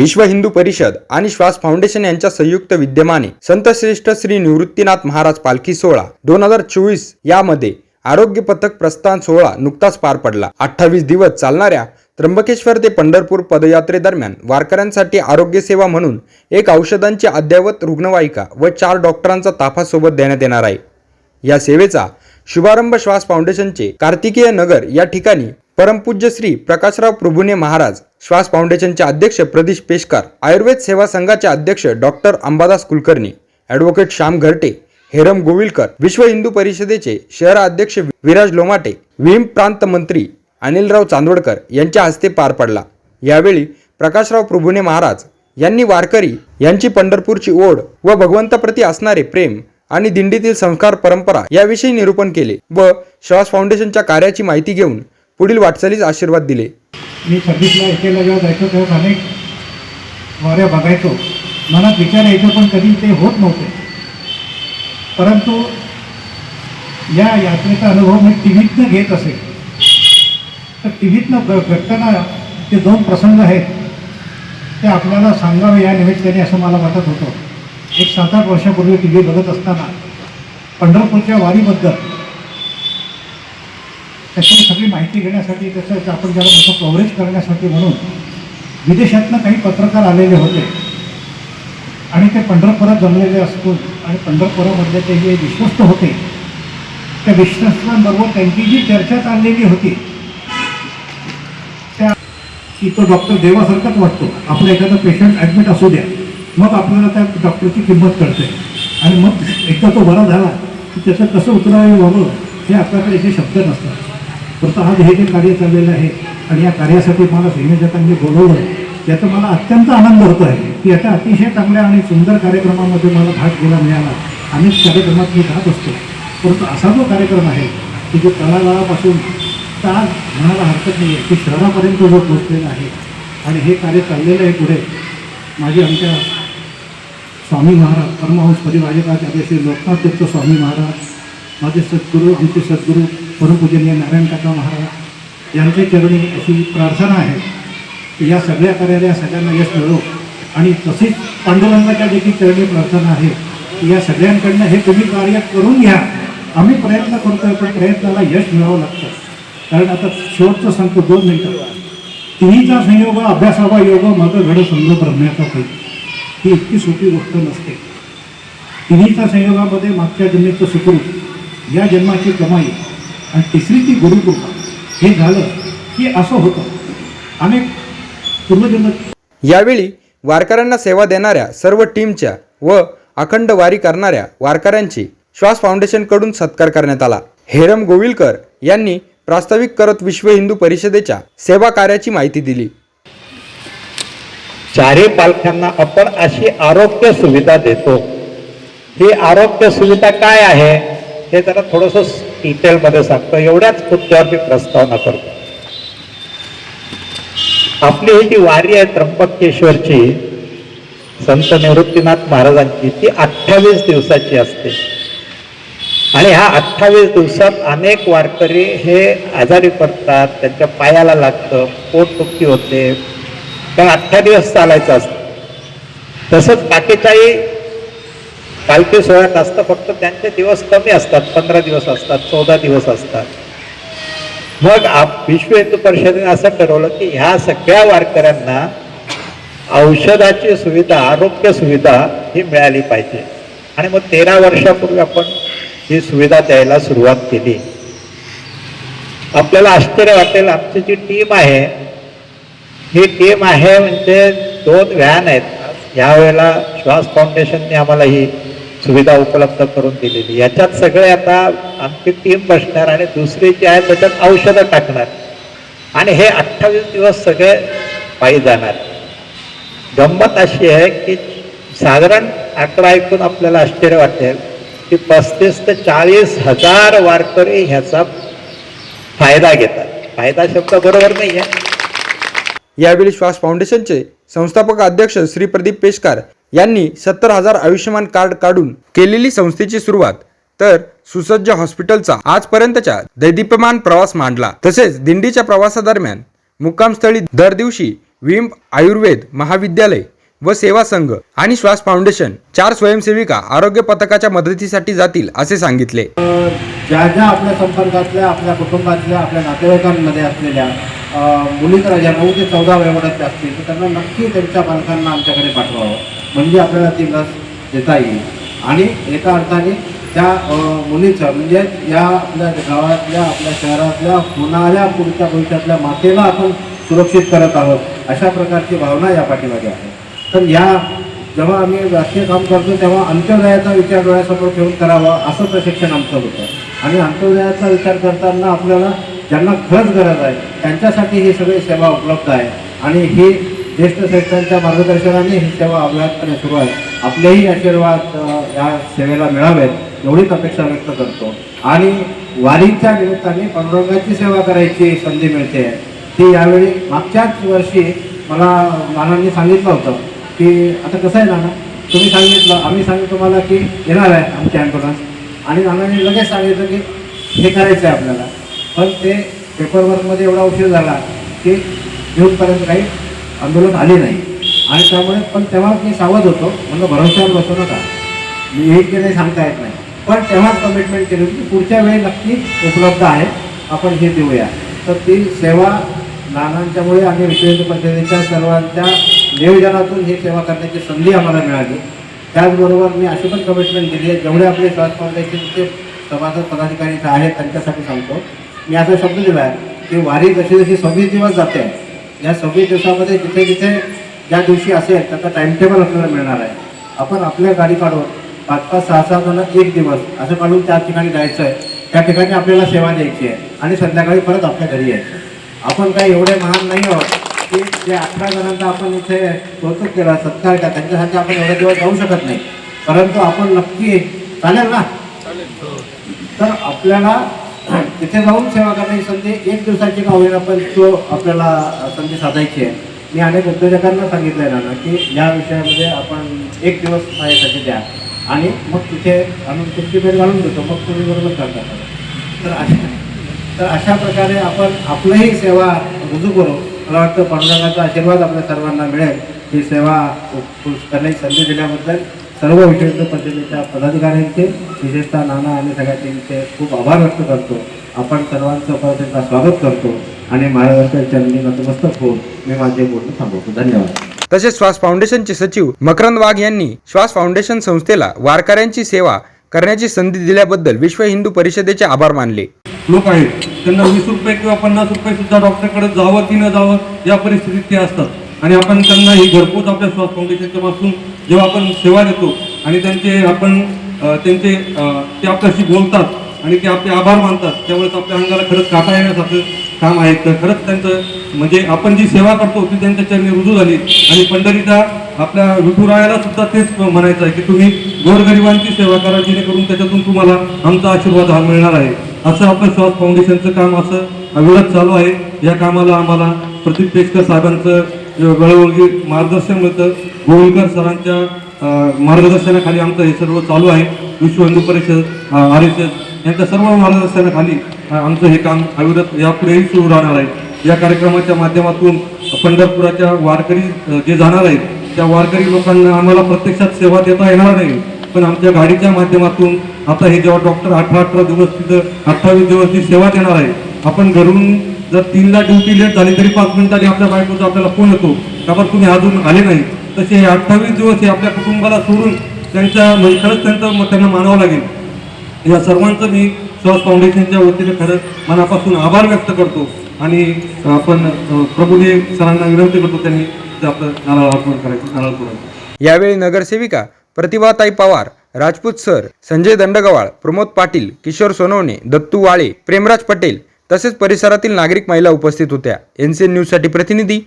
विश्व हिंदू परिषद आणि श्वास फाउंडेशन यांच्या संयुक्त विद्यमाने संतश्रेष्ठ श्री निवृत्तीनाथ महाराज पालखी सोहळा दोन हजार चोवीस यामध्ये आरोग्य पथक प्रस्थान सोहळा नुकताच पार पडला. अठ्ठावीस दिवस चालणाऱ्या त्र्यंबकेश्वर ते पंढरपूर पदयात्रेदरम्यान वारकऱ्यांसाठी आरोग्य सेवा म्हणून एक औषधांची अद्ययावत रुग्णवाहिका व चार डॉक्टरांचा ताफा सोबत देण्यात येणार आहे. या सेवेचा शुभारंभ श्वास फाउंडेशनचे कार्तिकेय नगर या ठिकाणी परमपूज्य श्री प्रकाशराव प्रभुने महाराज श्वास फाउंडेशनचे अध्यक्ष प्रदीश पेशकार आयुर्वेद सेवा संघाचे अध्यक्ष डॉक्टर अंबादास कुलकर्णी ॲडव्होकेट श्याम घरटे हेरम गोविलकर विश्व हिंदू परिषदेचे शहर अध्यक्ष विराज लोमाटे विम प्रांत मंत्री अनिलराव चांदोडकर यांच्या हस्ते पार पडला. यावेळी प्रकाशराव प्रभुने महाराज यांनी वारकरी यांची पंढरपूरची ओढ व भगवंताप्रती असणारे प्रेम आणि दिंडीतील संस्कार परंपरा याविषयी निरूपण केले व श्वास फाउंडेशनच्या कार्याची माहिती घेऊन पुढील वाटचालीस आशीर्वाद दिले. मी छब्बीसला एकेला जेव्हा जायचो तेव्हा अनेक वाऱ्या बघायचो. मनात विचार यायचो पण कधी ते होत नव्हते. परंतु या यात्रेचा अनुभव मी टी व्हीतनं घेत असे. तर टी व्हीतनं घटताना घडताना ते दोन प्रसंग आहेत ते आपल्याला सांगावे या निमित्ताने असं मला वाटत होतं. एक सात आठ वर्षापूर्वी टी व्ही बघत असताना पंढरपूरच्या वारीबद्दल त्याची सगळी माहिती घेण्यासाठी तसंच आपण ज्याला मोठं कव्हरेज करण्यासाठी म्हणून विदेशातनं काही पत्रकार आलेले होते. आणि ते पंढरपुरात जमलेले असतो आणि पंढरपुरामधले ते जे विश्वस्त होते त्या विश्वस्तांबरोबर त्यांची जी चर्चा चाललेली होती त्या की तो डॉक्टर देवासारखाच वाटतो. आपण एखादा पेशंट ॲडमिट असू द्या. मग आपल्याला त्या डॉक्टरची किंमत कळते. आणि मग एकदा तो बरा झाला की त्याचं कसं उतरावे व्हावं हे आपल्याकडे असे शब्द नसतात. परंतु आज हे जे कार्य चाललेलं आहे आणि या कार्यासाठी मला संयोजकांनी बोलवलं त्याचा मला अत्यंत आनंद होतो आहे की याच्या अतिशय चांगल्या आणि सुंदर कार्यक्रमामध्ये मला भाग घ्यायला मिळाला. अनेक कार्यक्रमात मी जात असतो. परंतु असा जो कार्यक्रम आहे की जो तळागाळापासून का म्हणायला हरकत नाही आहे की शहरापर्यंत जो पोचलेला आहे आणि हे कार्य चाललेलं आहे पुढे माझे आमच्या स्वामी महाराज परमहंस परिवाजकाचार्य श्री लोकनाथ तीर्थ स्वामी महाराज माझे सद्गुरू आमचे सद्गुरू परमपूजनीय नारायण काका महाराज यांच्या चरणी अशी प्रार्थना आहे. की या सगळ्या कार्याला सगळ्यांना यश मिळो. आणि तसेच पांडुरंगाच्या देखील चरणी प्रार्थना आहे की या सगळ्यांकडनं हे तुम्ही कार्य करून घ्या. आम्ही प्रयत्न करतोय पण प्रयत्नाला यश मिळावं लागतं. कारण आता शेवटचं सांगतो दोन मिनटं. तिन्हीचा संयोग अभ्यासावा योग मग घड समज भरण्याचा पैकी ही इतकी सोपी गोष्ट नसते. तिन्हीच्या संयोगामध्ये मागच्या जन्मेचं सुखरूप या जन्माची कमाई आणि तिसरी ती गुरुकृपा हे झालं की असं होतं. अनेक पूर्वजन्म यावेळी वारकऱ्यांना सेवा देणाऱ्या सर्व टीमच्या व अखंड वारी करणाऱ्या वारकऱ्यांची श्वास फाउंडेशनकडून सत्कार करण्यात आला. हेरम गोविलकर यांनी प्रास्ताविक करत विश्व हिंदू परिषदेच्या सेवा कार्याची माहिती दिली. चारही पालख्यांना आपण अशी आरोग्य सुविधा देतो. ही आरोग्य सुविधा काय आहे? हे जरा थोडस डिटेलमध्ये सांगतो एवढ्याच मुद्द्यावर मी प्रस्तावना करतो. आपली ही जी वारी आहे त्र्यंबकेश्वरची संत निवृत्तीनाथ महाराजांची ती अठ्ठावीस दिवसाची असते. आणि ह्या अठ्ठावीस दिवसात अनेक वारकरी हे आजारी पडतात त्यांच्या पायाला लागतं पोटदुखी होते. कारण अठ्ठा दिवस चालायचं असतं. तसंच बाकीच्याही पालखी सोहळ्यात असतं फक्त त्यांचे दिवस कमी असतात पंधरा दिवस असतात चौदा दिवस असतात. मग आप विश्व हिंदू परिषदेने असं ठरवलं की ह्या सगळ्या वारकऱ्यांना औषधाची सुविधा आरोग्य सुविधा ही मिळाली पाहिजे. आणि मग तेरा वर्षापूर्वी आपण ही सुविधा द्यायला सुरुवात केली. आपल्याला आश्चर्य वाटेल आमची जी टीम आहे ही टीम आहे म्हणजे दोन व्हॅन आहेत. ह्या वेळेला श्वास फाउंडेशनने आम्हाला ही सुविधा उपलब्ध करून दिलेली. याच्यात सगळे आता आमची टीम बसणार आणि दुसरी जी आहे त्याच्यात औषधं टाकणार. आणि हे अठ्ठावीस दिवस सगळे पायी जाणार. गंमत अशी आहे की साधारण आकडा ऐकून आपल्याला आश्चर्य वाटेल की पस्तीस ते चाळीस हजार वारकरी ह्याचा फायदा घेतात. फायदा शब्द बरोबर नाही आहे यावेळी श्वास फाउंडेशनचे संस्थापक अध्यक्ष श्री प्रदीप पेशकार यांनी सत्तर हजार आयुष्यमान कार्ड काढून केलेली संस्थेची सुरुवात तर सुसज्ज हॉस्पिटलचा आजपर्यंतच्या दैदीप्यमान प्रवास मांडला. तसेच दिंडीच्या प्रवासादरम्यान मुक्कामस्थळी दर दिवशी विम आयुर्वेद महाविद्यालय व सेवा संघ आणि श्वास फाउंडेशन चार स्वयंसेविका आरोग्य पथकाच्या मदतीसाठी जातील असे सांगितले. ज्या ज्या आपल्या संपर्कातल्या आपल्या कुटुंबातल्या आपल्या नातेवाईकांमध्ये असलेल्या मुली तर ज्या नऊ ते चौदा वयोगटातल्या असतील तर त्यांना नक्की त्यांच्या पालकांना आमच्याकडे पाठवावं. म्हणजे आपल्याला ती लस देता येईल. आणि एका अर्थाने त्या मुलीचं म्हणजे या आपल्या गावातल्या आपल्या शहरातल्या होणाऱ्या पुढच्या भविष्यातल्या मातेला आपण सुरक्षित करत आहोत अशा प्रकारची भावना या पाठीमागे आहे. तर या जेव्हा आम्ही राष्ट्रीय काम करतो तेव्हा अंत्योदयाचा विचार डोळ्यासमोर ठेवून करावा असं प्रशिक्षण आमचं होतं. आणि अंत्योदयाचा विचार करताना आपल्याला ज्यांना खरंच गरज आहे त्यांच्यासाठी ही सगळी सेवा उपलब्ध आहे. आणि ही ज्येष्ठ श्रेष्ठांच्या मार्गदर्शनाने ही सेवा अव्याहतपणे सुरू आहे आपलेही आशीर्वाद या सेवेला मिळावेत एवढीच अपेक्षा व्यक्त करतो. आणि वारीच्या निमित्ताने पांडुरंगाची सेवा करायची संधी मिळते. ती यावेळी मागच्याच वर्षी मला नानांनी सांगितलं होतं की आता कसं आहे नाना? तुम्ही सांगितलं आम्ही सांगितलं तुम्हाला की येणार आहे आमची ॲम्ब्युलन्स आणि नानांनी लगेच सांगितलं की हे करायचं आहे आपल्याला. पण ते पेपरवर्कमध्ये एवढा उशीर झाला की जूनपर्यंत काही आंदोलन आले नाही. आणि त्यामुळे पण तेव्हा मी सावध होतो म्हणजे भरोश्यावर बसू नका. मी येईल की नाही सांगता येत नाही. पण तेव्हाच कमिटमेंट केली होती की पुढच्या वेळी नक्की उपलब्ध आहे. आपण हे देऊया. तर ती सेवा नानांच्यामुळे आणि विश्वेंद्र परिषदेच्या सर्वांच्या नियोजनातून ही सेवा करण्याची संधी आम्हाला मिळाली. त्याचबरोबर मी अशी पण कमिटमेंट दिली आहे जेवढे आपले श्वास फाउंडेशनचे सभासद पदाधिकारी आहेत त्यांच्यासाठी सांगतो. मी असा शब्द दिला आहे की वारी जशी जशी सव्वीस दिवस जाते या सव्वीस दिवसामध्ये जिथे जिथे ज्या दिवशी असेल त्याचा टाईमटेबल आपल्याला मिळणार आहे. आपण आपल्या गाडी काढून पाच पाच सहा सहा जण एक दिवस असं काढून त्या ठिकाणी जायचं आहे. त्या ठिकाणी आपल्याला सेवा द्यायची आहे आणि संध्याकाळी परत आपल्या घरी यायचं आपण काही एवढे महान नाही आहोत की जे अठरा जणांचा आपण इथे कौतुक केला सत्कार केला त्यांच्यासाठी आपण एवढे दिवस जाऊ शकत नाही. परंतु आपण नक्की चालेल ना? तर आपल्याला तिथे जाऊन सेवा करण्याची संधी एक दिवसाची का होईल आपण तो आपल्याला संधी साधायची आहे. मी अनेक उद्योजकांना सांगितलं आहे ना की या विषयामध्ये आपण एक दिवस सहाय्यासाठी द्या. आणि मग तिथे आम्ही तुमची भेट घालून देतो मग तुम्ही बरोबर करता. तर अशा तर अशा प्रकारे आपण आपलंही सेवा रुजू करू. मला वाटतं पांडुरंगाचा आशीर्वाद आपल्या सर्वांना मिळेल. ही सेवा करण्याची संधी दिल्याबद्दल सर्व विषय पद्धतीच्या पदाधिकाऱ्यांचे विशेषतः नाना आणि सगळ्या टीमचे खूप आभार व्यक्त करतो. आपण सर्वांचं परत एकदा स्वागत करतो आणि महाराष्ट्राच्या चरणी नतमस्तक होऊन मी माझे बोलणं थांबवतो. धन्यवाद. तसेच श्वास फाउंडेशनचे सचिव मकरंद वाघ यांनी श्वास फाउंडेशन संस्थेला वारकऱ्यांची सेवा करण्याची संधी दिल्याबद्दल विश्व हिंदू परिषदेचे आभार मानले. लोक आहेत त्यांना वीस रुपये किंवा पन्नास रुपये सुद्धा डॉक्टरकडे जावं की न जावं या परिस्थितीत ते असतात. आणि आपण त्यांना ही घरपोच आपल्या श्वास फाउंडेशनच्या पासून जेव्हा आपण सेवा देतो आणि त्यांचे आपण त्यांचे ते आपल्याशी बोलतात आणि ते आपले आभार मानतात त्यावेळेस आपल्या अंगाला खरंच काटा येण्यासारखं काम आहे. तर खरंच त्यांचं म्हणजे आपण जी सेवा करतो ती त्यांच्या चरणी रुजू झाली. आणि पंढरीचा आपल्या ऋतुरायाला सुद्धा तेच म्हणायचं आहे की तुम्ही गोरगरिबांची सेवा करा जेणेकरून त्याच्यातून तुम्हाला आमचा आशीर्वाद हा मिळणार आहे. असं आपलं श्वास फाउंडेशनचं काम असं अविरत चालू आहे. या कामाला आम्हाला प्रदीप पेशकर साहेबांचं वेळोवेळी मार्गदर्शन मिळतं गोविलकर सरांच्या मार्गदर्शनाखाली आमचं हे सर्व चालू आहे. विश्व Hindu Parishad R S S यांच्या सर्व मार्गदर्शनाखाली आमचं हे काम अविरत यापुढेही सुरू राहणार आहे. या कार्यक्रमाच्या माध्यमातून पंढरपुराच्या वारकरी जे जाणार आहेत त्या वारकरी लोकांना आम्हाला प्रत्यक्षात सेवा देता येणार नाही. पण आमच्या गाडीच्या माध्यमातून आता हे जेव्हा डॉक्टर अठरा अठरा दिवस तिथं अठ्ठावीस दिवस ती सेवा देणार आहे आपण घरून जर तीनला ड्युटी लेट झाली तरी पाच मिनिटांनी आपल्या बायकोचा आपल्याला फोन येतो. का तुम्ही अजून आले नाही. तसे हे अठ्ठावीस दिवस हे आपल्या कुटुंबाला सोडून त्यांच्या म्हणजे खरंच त्यांचं मग त्यांना मानावं लागेल. या सर्वांचं मी श्वास फाउंडेशनच्या वतीने खरंच मनापासून आभार व्यक्त करतो. आणि आपण अ, सरांना विनंती करतो त्यांनी आपलं नारळ अर्पण करायचं नारळ पुरवायचं यावेळी नगरसेविका प्रतिभाताई पवार राजपूत सर संजय दंडगवाळ प्रमोद पाटील किशोर सोनवणे दत्तू वाळे प्रेमराज पटेल तसेच परिसरातील नागरिक महिला उपस्थित होत्या. एनसीएन न्यूजसाठी प्रतिनिधी